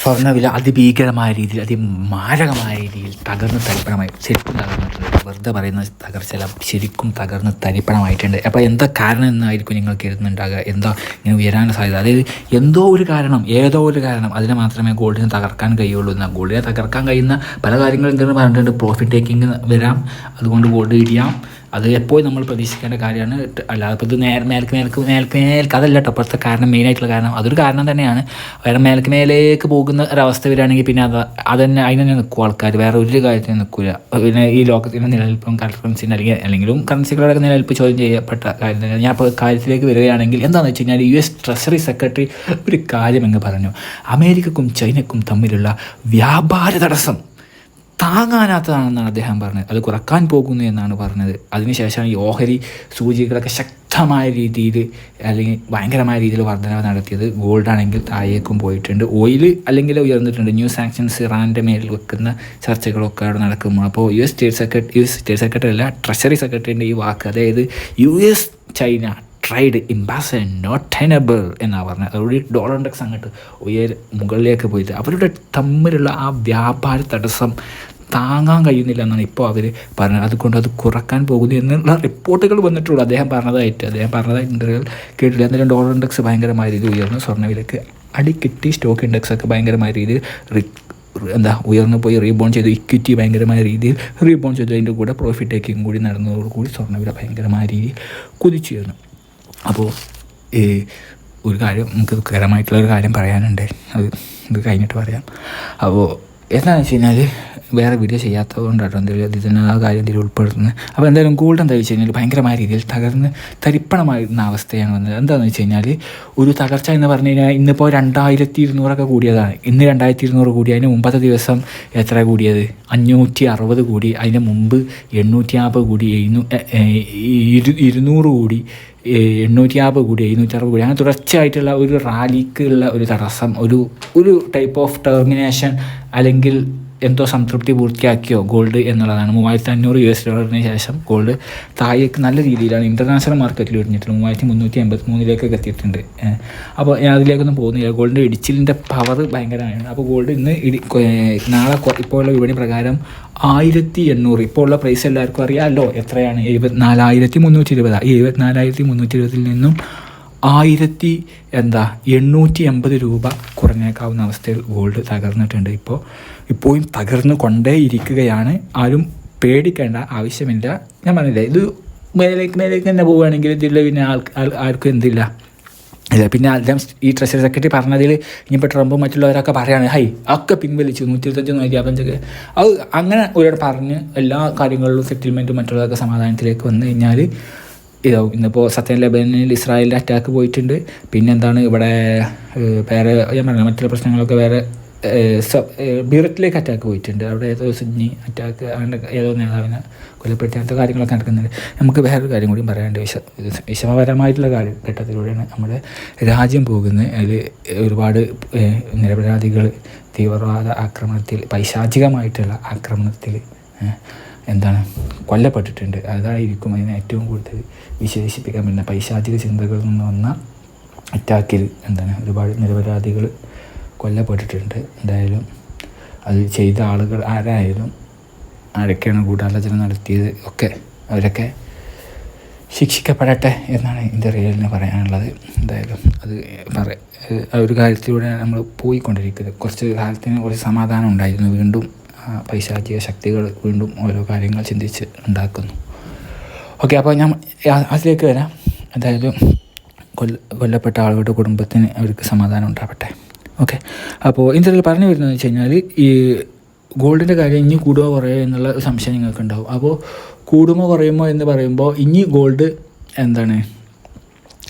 സ്വർണവില അതിഭീകരമായ രീതിയിൽ അതിമാരകമായ രീതിയിൽ തകർന്ന് തരിപ്പണമായി. ശരിക്കും തകർന്നിട്ടുണ്ട് വെറുതെ പറയുന്ന തകർച്ചല ശരിക്കും തകർന്ന് തരിപ്പണമായിട്ടുണ്ട്. അപ്പോൾ എന്താ കാരണം എന്നായിരിക്കും നിങ്ങൾ കരുതുന്നുണ്ടാകുക? എന്താ ഇങ്ങനെ ഉയരാൻ സാധ്യത? അതായത് എന്തോ ഒരു കാരണം ഏതോ ഒരു കാരണം അതിനെ മാത്രമേ ഗോൾഡിനെ തകർക്കാൻ കഴിയുള്ളൂ എന്നാൽ ഗോൾഡിനെ തകർക്കാൻ കഴിയുന്ന പല കാര്യങ്ങളും എന്തെങ്കിലും പറഞ്ഞിട്ടുണ്ട്. പ്രോഫിറ്റ് ടേക്കിംഗ് വരാം. അതുകൊണ്ട് ഗോൾഡ് ഇടിയാം. അത് എപ്പോഴും നമ്മൾ പ്രതീക്ഷിക്കേണ്ട കാര്യമാണ്. അല്ലാതെ ഇപ്പോൾ ഇത് നേരെ മേൽക്ക് മേൽക്ക് മേൽക്ക് മേൽക്ക് അതല്ല കേട്ടോ അപ്പോഴത്തെ കാരണം മെയിനായിട്ടുള്ള കാരണം. അതൊരു കാരണം തന്നെയാണ്. വേറെ മേൽക്ക് മേലേക്ക് പോകുന്ന ഒരവസ്ഥ വരികയാണെങ്കിൽ പിന്നെ അത് തന്നെ അതിന് തന്നെ നിൽക്കും ആൾക്കാർ വേറെ ഒരു കാര്യത്തിന് നിൽക്കില്ല പിന്നെ ഈ ലോകത്തിന്റെ നിലനിൽപ്പും കറൻസിന്റെ അല്ലെങ്കിൽ അല്ലെങ്കിലും കറൻസികളുടെ നിലനിൽപ്പ് ചോദ്യം ചെയ്യപ്പെട്ട കാര്യം തന്നെയാണ്. ഞാൻ ഇപ്പോൾ കാര്യത്തിലേക്ക് വരികയാണെങ്കിൽ എന്താണെന്ന് വെച്ച് കഴിഞ്ഞാൽ യു എസ് ട്രഷറി സെക്രട്ടറി ഒരു കാര്യം എന്ന് പറഞ്ഞു. അമേരിക്കക്കും ചൈനക്കും തമ്മിലുള്ള വ്യാപാര തടസ്സം. താങ്ങാനാത്തതാണെന്നാണ് അദ്ദേഹം പറഞ്ഞത്. അത് കുറയ്ക്കാൻ പോകുന്നു എന്നാണ് പറഞ്ഞത്. അതിനുശേഷം ഈ ഓഹരി സൂചികളൊക്കെ ശക്തമായ രീതിയിൽ അല്ലെങ്കിൽ ഭയങ്കരമായ രീതിയിൽ വർധനവ് നടത്തിയത്. ഗോൾഡ് ആണെങ്കിൽ താഴേക്കും പോയിട്ടുണ്ട്. ഓയിൽ അല്ലെങ്കിൽ ഉയർന്നിട്ടുണ്ട്. ന്യൂ സാങ്ഷൻസ് ഇറാന്റെ മേലിൽ വെക്കുന്ന ചർച്ചകളൊക്കെ അവിടെ നടക്കുന്നു അപ്പോൾ U S state secretary U S state secretary അല്ല ട്രഷറി സെക്രട്ടറിന്റെ ഈ വാക്ക് അതായത് U S China trade impasse not tenable എന്നാണ് പറഞ്ഞത്. അവരുടെ ഡോളർ ഇൻഡെക്സ് അങ്ങോട്ട് ഉയർ മുകളിലേക്ക് പോയിട്ട് അവരുടെ തമ്മിലുള്ള ആ വ്യാപാര തടസ്സം താങ്ങാൻ കഴിയുന്നില്ല എന്നാണ് ഇപ്പോൾ അവർ പറഞ്ഞത്. അതുകൊണ്ട് അത് കുറയ്ക്കാൻ പോകുന്നു എന്നുള്ള റിപ്പോർട്ടുകൾ വന്നിട്ടുള്ളൂ. അദ്ദേഹം പറഞ്ഞതായിട്ട് അദ്ദേഹം പറഞ്ഞതായിട്ട് ഇന്റർവ്യൂവിൽ കേട്ടില്ല എന്തായാലും ഡോളർ ഇൻഡെക്സ് ഭയങ്കരമായ രീതിയിൽ ഉയർന്നു. സ്വർണവിലക്ക് അടിക്കിട്ടി സ്റ്റോക്ക് ഇൻഡെക്സ് ഒക്കെ ഭയങ്കരമായ രീതിയിൽ എന്താ ഉയർന്നു പോയി. റീബോൺ ചെയ്തു. ഇക്വിറ്റി ഭയങ്കരമായ രീതിയിൽ റീബോൺ ചെയ്തു. അതിന്റെ കൂടെ പ്രോഫിറ്റ് ടേക്കിംഗ് കൂടി നടന്നതോടുകൂടി സ്വർണവില ഭയങ്കരമായ രീതിയിൽ കുതിച്ചുയർന്നു. അപ്പോൾ ഒരു കാര്യം നമുക്ക് ദുഃഖകരമായിട്ടുള്ള ഒരു കാര്യം പറയാനുണ്ട്. അത് ഇത് കഴിഞ്ഞിട്ട് പറയാം. അപ്പോൾ എന്താണെന്ന് വെച്ച് കഴിഞ്ഞാൽ വേറെ വീഡിയോ ചെയ്യാത്തത് കൊണ്ടാട്ടോ എന്തെങ്കിലും ഇതിന് ആ കാര്യം എന്തെങ്കിലും ഉൾപ്പെടുത്തുന്നത്. അപ്പോൾ എന്തായാലും ഗോൾഡ് എന്താ വെച്ച് കഴിഞ്ഞാൽ ഭയങ്കരമായ രീതിയിൽ തകർന്ന് തരിപ്പണമായിരുന്ന അവസ്ഥയാണ് വന്നത്. എന്താണെന്ന് വെച്ച് കഴിഞ്ഞാൽ ഒരു തകർച്ച എന്ന് പറഞ്ഞു കഴിഞ്ഞാൽ ഇന്നിപ്പോൾ രണ്ടായിരത്തി ഇരുന്നൂറൊക്കെ കൂടിയതാണ്. ഇന്ന് രണ്ടായിരത്തി ഇരുന്നൂറ് കൂടി അതിന് മുമ്പത്തെ ദിവസം എത്ര കൂടിയത്? അഞ്ഞൂറ്റി അറുപത് കൂടി അതിന് മുമ്പ് എണ്ണൂറ്റി നാൽപ്പത് കൂടി എഴുന്നൂ ഇരു ഇരുന്നൂറ് കൂടി എണ്ണൂറ്റി അറുപത് കൂടി എഴുന്നൂറ്റി അറുപത് കൂടി. അങ്ങനെ തുടർച്ചയായിട്ടുള്ള ഒരു റാലിക്കുള്ള ഒരു തടസ്സം ഒരു ഒരു ടൈപ്പ് ഓഫ് ടെർമിനേഷൻ അല്ലെങ്കിൽ എന്തോ സംതൃപ്തി പൂർത്തിയാക്കിയോ? ഗോൾഡ് എന്നുള്ളതാണ്. മൂവായിരത്തി അഞ്ഞൂറ് യു എസ് ഡോളറിന് ശേഷം ഗോൾഡ് താഴേക്ക് നല്ല രീതിയിലാണ് ഇന്റർനാഷണൽ മാർക്കറ്റിൽ വരുന്നിട്ടുണ്ട് മൂവായിരത്തി മുന്നൂറ്റി എൺപത്തി മൂന്നിലേക്കൊക്കെ എത്തിയിട്ടുണ്ട് അപ്പോൾ ഞാൻ അതിലേക്കൊന്നും പോകുന്നില്ല. ഗോൾഡിന്റെ ഇടിച്ചിലിന്റെ പവർ ഭയങ്കരമാണ് അപ്പോൾ ഗോൾഡ് ഇന്ന് ഇടി നാളെ ഇപ്പോൾ ഉള്ള വിപണി പ്രകാരം ആയിരത്തി എണ്ണൂറ് ഇപ്പോൾ ഉള്ള പ്രൈസ് എല്ലാവർക്കും അറിയാമല്ലോ എത്രയാണ്? എഴുപത്തി നാലായിരത്തി മുന്നൂറ്റി ഇരുപതാണ് ഈ എഴുപത്തിനാലായിരത്തി മുന്നൂറ്റി ഇരുപതിൽ നിന്നും ആയിരത്തി എന്താ എണ്ണൂറ്റി എൺപത് രൂപ കുറഞ്ഞേക്കാവുന്ന അവസ്ഥയിൽ ഗോൾഡ് തകർന്നിട്ടുണ്ട്. ഇപ്പോൾ ഇപ്പോഴും തകർന്നു കൊണ്ടേ ഇരിക്കുകയാണ് ആരും പേടിക്കേണ്ട ആവശ്യമില്ല. ഞാൻ പറഞ്ഞില്ലേ ഇത് മേലേക്ക് മേലേക്ക് തന്നെ പോവുകയാണെങ്കിൽ ഇതിൽ പിന്നെ ആൾ ആർക്കും എന്തില്ല. ഇല്ല പിന്നെ അദ്ദേഹം ഈ ട്രഷറി സെക്രട്ടറി പറഞ്ഞതിൽ ഇനിയിപ്പോൾ ട്രംപും മറ്റുള്ളവരൊക്കെ പറയുകയാണ് ഹൈ ഒക്കെ പിൻവലിച്ചു നൂറ്റി ഇരുപത്തഞ്ച് നൂറ്റി അപ്പഞ്ചൊക്കെ അത് അങ്ങനെ ഒരാൾ പറഞ്ഞ് എല്ലാ കാര്യങ്ങളിലും സെറ്റിൽമെന്റും മറ്റുള്ളതൊക്കെ സമാധാനത്തിലേക്ക് വന്നു കഴിഞ്ഞാൽ ഇതാവും ഇന്നിപ്പോൾ സത്യൻ ലബനിൽ ഇസ്രായേലിന്റെ അറ്റാക്ക് പോയിട്ടുണ്ട്. പിന്നെ എന്താണ് ഇവിടെ വേറെ ഞാൻ പറഞ്ഞ മറ്റുള്ള പ്രശ്നങ്ങളൊക്കെ വേറെ ബീറത്തിലേക്ക് അറ്റാക്ക് പോയിട്ടുണ്ട്. അവിടെ ഏതോ സുന്നി അറ്റാക്ക് അങ്ങനെ ഏതോ നേതാവിനെ കൊലപ്പെടുത്തി അങ്ങനത്തെ കാര്യങ്ങളൊക്കെ നടക്കുന്നുണ്ട്. നമുക്ക് വേറൊരു കാര്യം കൂടി പറയാനുണ്ട്. വിഷ വിഷമപരമായിട്ടുള്ള കാര്യം ഘട്ടത്തിലൂടെയാണ് നമ്മുടെ രാജ്യം പോകുന്നത്. അതിൽ ഒരുപാട് നിരപരാധികൾ തീവ്രവാദ ആക്രമണത്തിൽ പൈശാചികമായിട്ടുള്ള ആക്രമണത്തിൽ എന്താണ് കൊല്ലപ്പെട്ടിട്ടുണ്ട്. അതായിരിക്കും അതിനെ ഏറ്റവും കൂടുതൽ വിശേഷിപ്പിക്കാൻ പറ്റുന്ന പൈശാചിക ചിന്തകളിൽ നിന്ന് വന്ന അറ്റാക്കിൽ എന്താണ് ഒരുപാട് നിരപരാധികൾ കൊല്ലപ്പെട്ടിട്ടുണ്ട്. എന്തായാലും അത് ചെയ്ത ആളുകൾ ആരായാലും ആരൊക്കെയാണ് ഗൂഢാലോചന നടത്തിയത് ഒക്കെ അവരൊക്കെ ശിക്ഷിക്കപ്പെടട്ടെ എന്നാണ് എന്റെ റിയലിന് പറയാനുള്ളത്. എന്തായാലും അത് പറ ഒരു കാര്യത്തിലൂടെ നമ്മൾ പോയിക്കൊണ്ടിരിക്കുന്നത്. കുറച്ച് കാലത്തിന് കുറച്ച് സമാധാനം ഉണ്ടായിരുന്നു. വീണ്ടും പൈശാചിക ശക്തികൾ വീണ്ടും ഓരോ കാര്യങ്ങൾ ചിന്തിച്ച് ഉണ്ടാക്കുന്നു. ഓക്കെ അപ്പോൾ ഞാൻ അതിലേക്ക് വരാം. അതായത് കൊല്ല കൊല്ലപ്പെട്ട ആളുകളുടെ കുടുംബത്തിന് അവർക്ക് സമാധാനം ഉണ്ടാവട്ടെ. ഓക്കെ അപ്പോൾ ഇതിൽ പറഞ്ഞു വരുന്നത് വെച്ച് കഴിഞ്ഞാൽ ഈ ഗോൾഡിന്റെ കാര്യം ഇനി കൂടുമോ കുറയോ എന്നുള്ള സംശയം നിങ്ങൾക്ക് ഉണ്ടാവും അപ്പോൾ കൂടുമോ കുറയുമോ എന്ന് പറയുമ്പോൾ ഇനി ഗോൾഡ് എന്താണ്?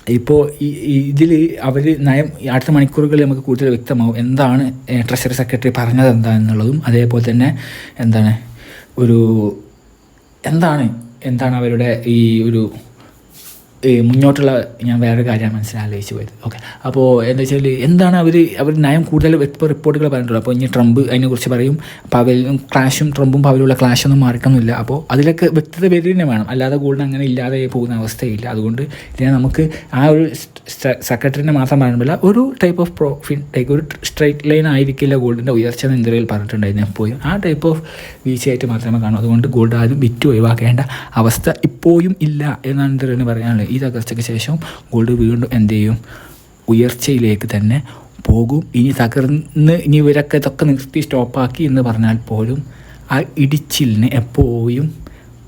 ഇപ്പോൾ ഈ ഇതിൽ അവർ നയം അടുത്ത മണിക്കൂറുകളിൽ നമുക്ക് കൂടുതൽ വ്യക്തമാവും എന്താണ് ട്രഷറി സെക്രട്ടറി പറഞ്ഞത് എന്താണെന്നുള്ളതും അതേപോലെ തന്നെ എന്താണ് ഒരു എന്താണ് എന്താണ് അവരുടെ ഈ ഒരു മുന്നോട്ടുള്ള ഞാൻ വേറെ കാര്യമാണ് മനസ്സിലാലോചിച്ച് പോയത്. ഓക്കെ. അപ്പോൾ എന്താ വെച്ചാൽ എന്താണ് അവർ അവർ നയം കൂടുതൽ ഇപ്പോൾ റിപ്പോർട്ടുകൾ പറഞ്ഞിട്ടുള്ളത്. അപ്പോൾ ഇനി ട്രംപ് അതിനെക്കുറിച്ച് പറയും. പവലും ക്ലാഷും ട്രംപും പവലുള്ള ക്ലാഷൊന്നും മാറിക്കൊന്നുമില്ല അപ്പോൾ അതിലൊക്കെ വ്യക്തത പേര് തന്നെ വേണം. അല്ലാതെ ഗോൾഡ് അങ്ങനെ ഇല്ലാതെ പോകുന്ന അവസ്ഥയില്ല. അതുകൊണ്ട് ഇതിനെ നമുക്ക് ആ ഒരു സെക്രട്ടറിനെ മാത്രം പറയുമ്പോൾ ഒരു ടൈപ്പ് ഓഫ് പ്രോഫിറ്റ് ടൈപ്പ് ഒരു സ്ട്രൈറ്റ് ലൈൻ ആയിരിക്കില്ല ഗോൾഡിന്റെ ഉയർച്ച എന്ന് ഇന്ത്യയിൽ പറഞ്ഞിട്ടുണ്ടായിരുന്നു എപ്പോഴും. ആ ടൈപ്പ് ഓഫ് വീഴ്ചയായിട്ട് മാത്രമേ കാണൂ. അതുകൊണ്ട് ഗോൾഡ് ആരും വിറ്റ് ഒഴിവാക്കേണ്ട അവസ്ഥ ഇപ്പോഴും ഇല്ല എന്നാണ് ഇന്ത്യയിൽ പറയാനുള്ളത്. ഈ തകർച്ചയ്ക്ക് ശേഷം ഗോൾഡ് വീണ്ടും എന്ത് ചെയ്യും? ഉയർച്ചയിലേക്ക് തന്നെ പോകും. ഇനി തകർന്ന് ഇനി ഇവരൊക്കെ ഇതൊക്കെ നിർത്തി സ്റ്റോപ്പാക്കി എന്ന് പറഞ്ഞാൽ പോലും ആ ഇടിച്ചിലിന് എപ്പോഴും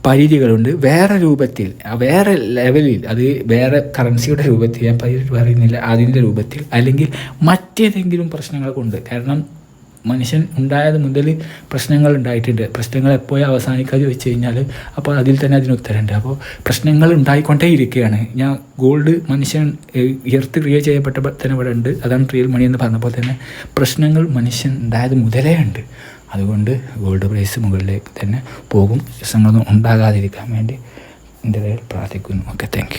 പരിധികളുണ്ട്. വേറെ രൂപത്തിൽ വേറെ ലെവലിൽ അത് വേറെ കറൻസിയുടെ രൂപത്തിൽ ഞാൻ പറയുന്നില്ല അതിന്റെ രൂപത്തിൽ അല്ലെങ്കിൽ മറ്റേതെങ്കിലും പ്രശ്നങ്ങൾ കൊണ്ട് കാരണം മനുഷ്യൻ ഉണ്ടായത് മുതൽ പ്രശ്നങ്ങൾ ഉണ്ടായിട്ടുണ്ട്. പ്രശ്നങ്ങൾ എപ്പോഴും അവസാനിക്കാതെ ചോദിച്ചു കഴിഞ്ഞാൽ അപ്പോൾ അതിൽ തന്നെ അതിന് ഉത്തരമുണ്ട്. അപ്പോൾ പ്രശ്നങ്ങൾ ഉണ്ടായിക്കൊണ്ടേ ഇരിക്കുകയാണ് ഞാൻ ഗോൾഡ് മനുഷ്യൻ എർത്ത് ക്രിയേറ്റ് ചെയ്യപ്പെട്ട തന്നെ ഇവിടെ ഉണ്ട്. അതാണ് റിയൽ മണി എന്ന് പറഞ്ഞപ്പോൾ തന്നെ പ്രശ്നങ്ങൾ മനുഷ്യൻ ഉണ്ടായത് മുതലേ ഉണ്ട്. അതുകൊണ്ട് ഗോൾഡ് പ്രൈസ് മുകളിലേക്ക് തന്നെ പോകും. പ്രശ്നങ്ങളൊന്നും ഉണ്ടാകാതിരിക്കാൻ വേണ്ടി എന്റെ പ്രാർത്ഥിക്കുന്നു. Okay thank